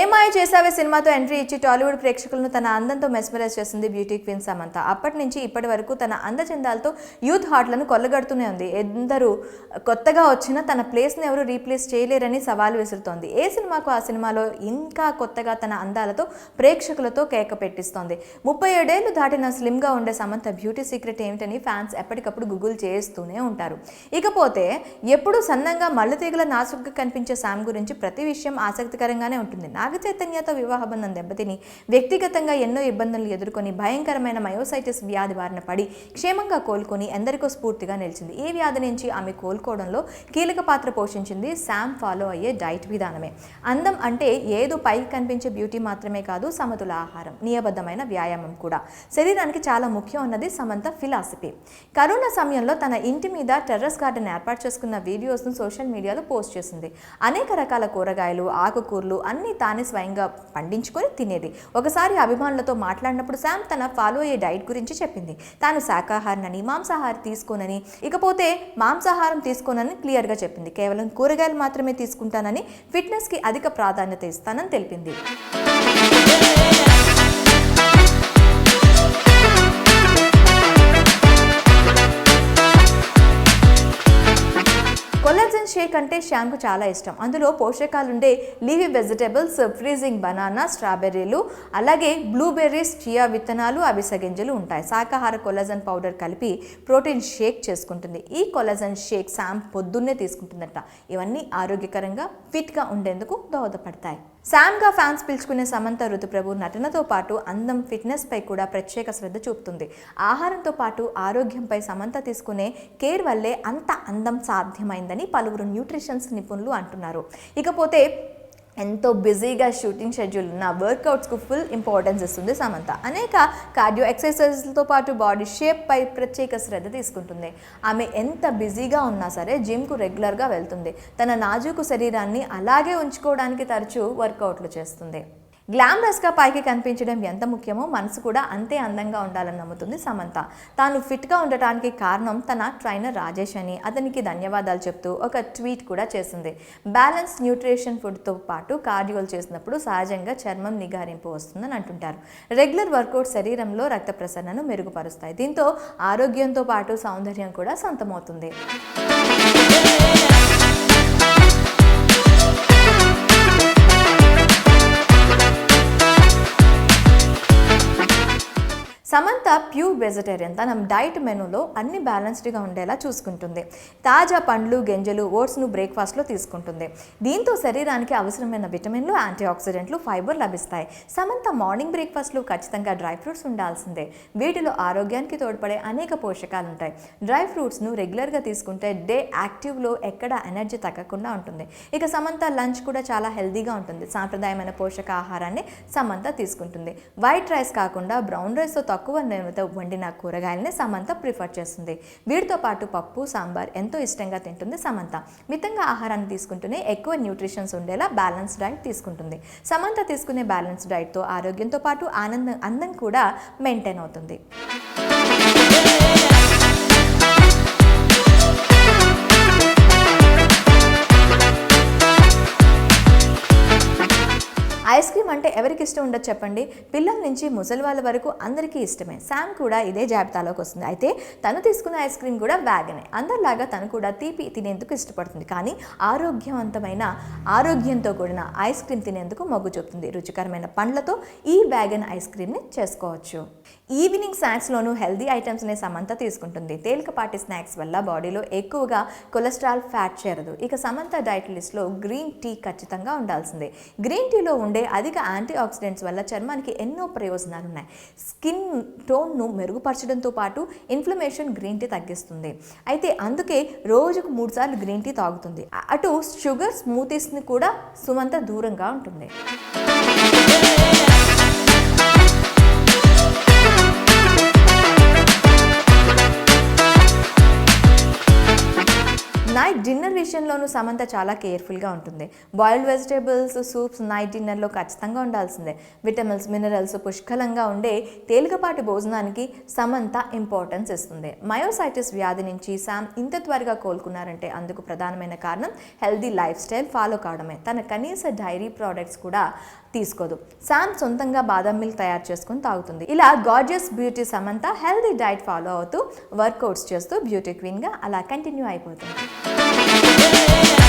ఏమాయ చేసావే సినిమాతో ఎంట్రీ ఇచ్చి టాలీవుడ్ ప్రేక్షకులను తన అందంతో మెస్మరైజ్ చేసింది బ్యూటీ క్వీన్ సమంత. అప్పటి నుంచి ఇప్పటి వరకు తన అందచందాలతో యూత్ హార్ట్లను కొల్లగడుతూనే ఉంది. ఎందరూ కొత్తగా వచ్చిన తన ప్లేస్ని ఎవరు రీప్లేస్ చేయలేరని సవాల్ విసురుతోంది. ఏ సినిమాకు ఆ సినిమాలో ఇంకా కొత్తగా తన అందాలతో ప్రేక్షకులతో కేక పెట్టిస్తోంది. ముప్పై ఏడేళ్ళు దాటిన స్లిమ్గా ఉండే సమంత బ్యూటీ సీక్రెట్ ఏమిటని ఫ్యాన్స్ ఎప్పటికప్పుడు గూగుల్ చేస్తూనే ఉంటారు. ఇకపోతే ఎప్పుడు సన్నంగా మల్లెతీగల నాసుగ్గా కనిపించే శామ్ గురించి ప్రతి విషయం ఆసక్తికరంగానే ఉంటుంది. నాగ చైతన్యతో వివాహబంధం దెబ్బతిని వ్యక్తిగతంగా ఎన్నో ఇబ్బందులు ఎదుర్కొని భయంకరమైన మయోసైటిస్ వ్యాధి బారిన పడి క్షేమంగా కోలుకొని ఎందరికో స్ఫూర్తిగా నిలిచింది. ఈ వ్యాధి నుంచి ఆమె కోలుకోవడంలో కీలక పాత్ర పోషించింది శామ్ ఫాలో అయ్యే డైట్ విధానమే. అందం అంటే ఏదో పైకి కనిపించే బ్యూటీ మాత్రమే కాదు సమతుల ఆహారం నియబద్ధమైన వ్యాయామం కూడా. శరీరానికి చాలా ముఖ్యం అన్నది సమంత ఫిలాసఫీ. కరోనా సమయంలో తన ఇంటి మీద టెర్రస్ గార్డెన్ ఏర్పాటు చేసుకున్న వీడియోస్ను సోషల్ మీడియాలో పోస్ట్ చేసింది. అనేక రకాల కూరగాయలు ఆకుకూరలు అన్నీ తానే స్వయంగా పండించుకొని తినేది. ఒకసారి అభిమానులతో మాట్లాడినప్పుడు శామ్ తన ఫాలో అయ్యే డైట్ గురించి చెప్పింది. తాను శాకాహారనని మాంసాహారం తీసుకోనని ఇకపోతే మాంసాహారం తీసుకోనని క్లియర్గా చెప్పింది. కేవలం కూరగాయలు మాత్రమే తీసుకుంటానని ఫిట్నెస్కి అధిక ప్రాధాన్యత ఇస్తానని తెలిపింది. షేక్ అంటే శ్యామ్కు చాలా ఇష్టం. అందులో పోషకాలుండే లీవీ వెజిటేబుల్స్ ఫ్రీజింగ్ బనానా స్ట్రాబెర్రీలు అలాగే బ్లూబెర్రీస్ చియా విత్తనాలు అవిసె గింజలు ఉంటాయి. శాకాహార కొలజన్ పౌడర్ కలిపి ప్రోటీన్ షేక్ చేసుకుంటుంది. ఈ కొలజన్ షేక్ శామ్ పొద్దున్నే తీసుకుంటుందట. ఇవన్నీ ఆరోగ్యకరంగా ఫిట్గా ఉండేందుకు దోహదపడతాయి. శామ్గా ఫ్యాన్స్ పిలుచుకునే సమంత ఋతుప్రభు నటనతో పాటు అందం ఫిట్నెస్పై కూడా ప్రత్యేక శ్రద్ధ చూపుతుంది. ఆహారంతో పాటు ఆరోగ్యంపై సమంత తీసుకునే కేర్ వల్లే అంత అందం సాధ్యమైందని పలువురు న్యూట్రిషన్స్ నిపుణులు అంటున్నారు. ఇకపోతే ఎంతో బిజీగా షూటింగ్ షెడ్యూల్ ఉన్న వర్కౌట్స్కు ఫుల్ ఇంపార్టెన్స్ ఇస్తుంది సమంత. అనేక కార్డియో ఎక్సర్సైజులతో పాటు బాడీ షేప్ పై ప్రత్యేక శ్రద్ధ తీసుకుంటుంది. ఆమె ఎంత బిజీగా ఉన్నా సరే జిమ్కు రెగ్యులర్గా వెళ్తుంది. తన నాజూకు శరీరాన్ని అలాగే ఉంచుకోవడానికి తరచూ వర్కౌట్లు చేస్తుంది. గ్లామరస్గా పైకి కనిపించడం ఎంత ముఖ్యమో మనసు కూడా అంతే అందంగా ఉండాలని నమ్ముతుంది సమంత. తాను ఫిట్గా ఉండటానికి కారణం తన ట్రైనర్ రాజేష్ అని. అతనికి ధన్యవాదాలు చెప్తూ ఒక ట్వీట్ కూడా చేసింది. బ్యాలెన్స్ న్యూట్రిషన్ ఫుడ్తో పాటు కార్డియోలు చేసినప్పుడు సహజంగా చర్మం నిగారింపు వస్తుందని అంటుంటారు. రెగ్యులర్ వర్కౌట్ శరీరంలో రక్త ప్రసరణను మెరుగుపరుస్తాయి. దీంతో ఆరోగ్యంతో పాటు సౌందర్యం కూడా సొంతమవుతుంది. Pure vegetarian. తన డైట్ మెనూలో అన్ని బ్యాలెన్స్డ్గా ఉండేలా చూసుకుంటుంది. తాజా పండ్లు గింజలు ఓట్స్ను బ్రేక్ఫాస్ట్లో తీసుకుంటుంది. దీంతో శరీరానికి అవసరమైన విటమిన్లు యాంటీ ఆక్సిడెంట్లు ఫైబర్ లభిస్తాయి. సమంత మార్నింగ్ బ్రేక్ఫాస్ట్లో ఖచ్చితంగా డ్రై ఫ్రూట్స్ ఉండాల్సిందే. వీటిలో ఆరోగ్యానికి తోడ్పడే అనేక పోషకాలు ఉంటాయి డ్రై ఫ్రూట్స్ను రెగ్యులర్గా తీసుకుంటే డే యాక్టివ్లో ఎక్కడ ఎనర్జీ తగ్గకుండా ఉంటుంది. ఇక సమంత లంచ్ కూడా చాలా హెల్దీగా ఉంటుంది. సాంప్రదాయమైన పోషక ఆహారాన్ని సమంత తీసుకుంటుంది. వైట్ రైస్ కాకుండా బ్రౌన్ రైస్తో తక్కువ నేమతో వండిన కూరగాయలని సమంత ప్రిఫర్ చేస్తుంది. వీటితో పాటు పప్పు సాంబార్ ఎంతో ఇష్టంగా తింటుంది సమంత. మితంగా ఆహారాన్ని తీసుకుంటూనే ఎక్కువ న్యూట్రిషన్స్ ఉండేలా బ్యాలెన్స్ డైట్ తీసుకుంటుంది. సమంత తీసుకునే బ్యాలెన్స్ డైట్తో ఆరోగ్యంతో పాటు ఆనందం అందం కూడా మెయింటైన్ అవుతుంది. ఐస్ క్రీమ్ అంటే ఎవరికి ఇష్టం ఉండదు చెప్పండి. పిల్లల నుంచి ముసలి వాళ్ళ వరకు అందరికీ ఇష్టమే. శామ్ కూడా ఇదే జాబితాలోకి వస్తుంది. అయితే తను తీసుకున్న ఐస్ క్రీమ్ కూడా వ్యాగనే. అందరిలాగా తను కూడా తీపి తినేందుకు ఇష్టపడుతుంది. కానీ ఆరోగ్యవంతమైన ఆరోగ్యంతో కూడిన ఐస్ క్రీమ్ తినేందుకు మొగ్గు చూపుతుంది. రుచికరమైన పండ్లతో ఈ వ్యాగన్ ఐస్ క్రీమ్ని చేసుకోవచ్చు. ఈవినింగ్ స్నాక్స్లోనూ హెల్దీ ఐటమ్స్నే సమంత తీసుకుంటుంది. తేలికపాటి స్నాక్స్ వల్ల బాడీలో ఎక్కువగా కొలెస్ట్రాల్ ఫ్యాట్ చేరదు. ఇక సమంత డైట్ లిస్ట్లో గ్రీన్ టీ ఖచ్చితంగా ఉండాల్సిందే. గ్రీన్ టీలో ఉండే అధిక యాంటీ ఆక్సిడెంట్స్ వల్ల చర్మానికి ఎన్నో ప్రయోజనాలు ఉన్నాయి స్కిన్ టోన్ను మెరుగుపరచడంతో పాటు ఇన్ఫ్లమేషన్ గ్రీన్ టీ తగ్గిస్తుంది. అయితే అందుకే రోజుకు మూడు సార్లు గ్రీన్ టీ తాగుతుంది. అటు షుగర్ స్మూతీస్ని కూడా సుమంత దూరంగా ఉంటుంది. నైట్ డిన్నర్ విషయంలోనూ సమంత చాలా కేర్ఫుల్గా ఉంటుంది. బాయిల్డ్ వెజిటేబుల్స్ సూప్స్ నైట్ డిన్నర్లో ఖచ్చితంగా ఉండాల్సిందే. విటమిన్స్ మినరల్స్ పుష్కలంగా ఉండే తేలికపాటి భోజనానికి సమంత ఇంపార్టెన్స్ ఇస్తుంది. మయోసైటిస్ వ్యాధి నుంచి శామ్ ఇంత త్వరగా కోలుకున్నారంటే అందుకు ప్రధానమైన కారణం హెల్దీ లైఫ్ స్టైల్ ఫాలో కావడమే. తన కనీస డైరీ ప్రోడక్ట్స్ కూడా తీసుకోదు. శామ్ సొంతంగా బాదం మిల్క్ తయారు చేసుకుని తాగుతుంది. ఇలా gorgeous beauty Samantha healthy diet follow అవుతూ వర్కౌట్స్ చేస్తూ బ్యూటీ క్వీన్గా అలా కంటిన్యూ అయిపోతుంది. yeah.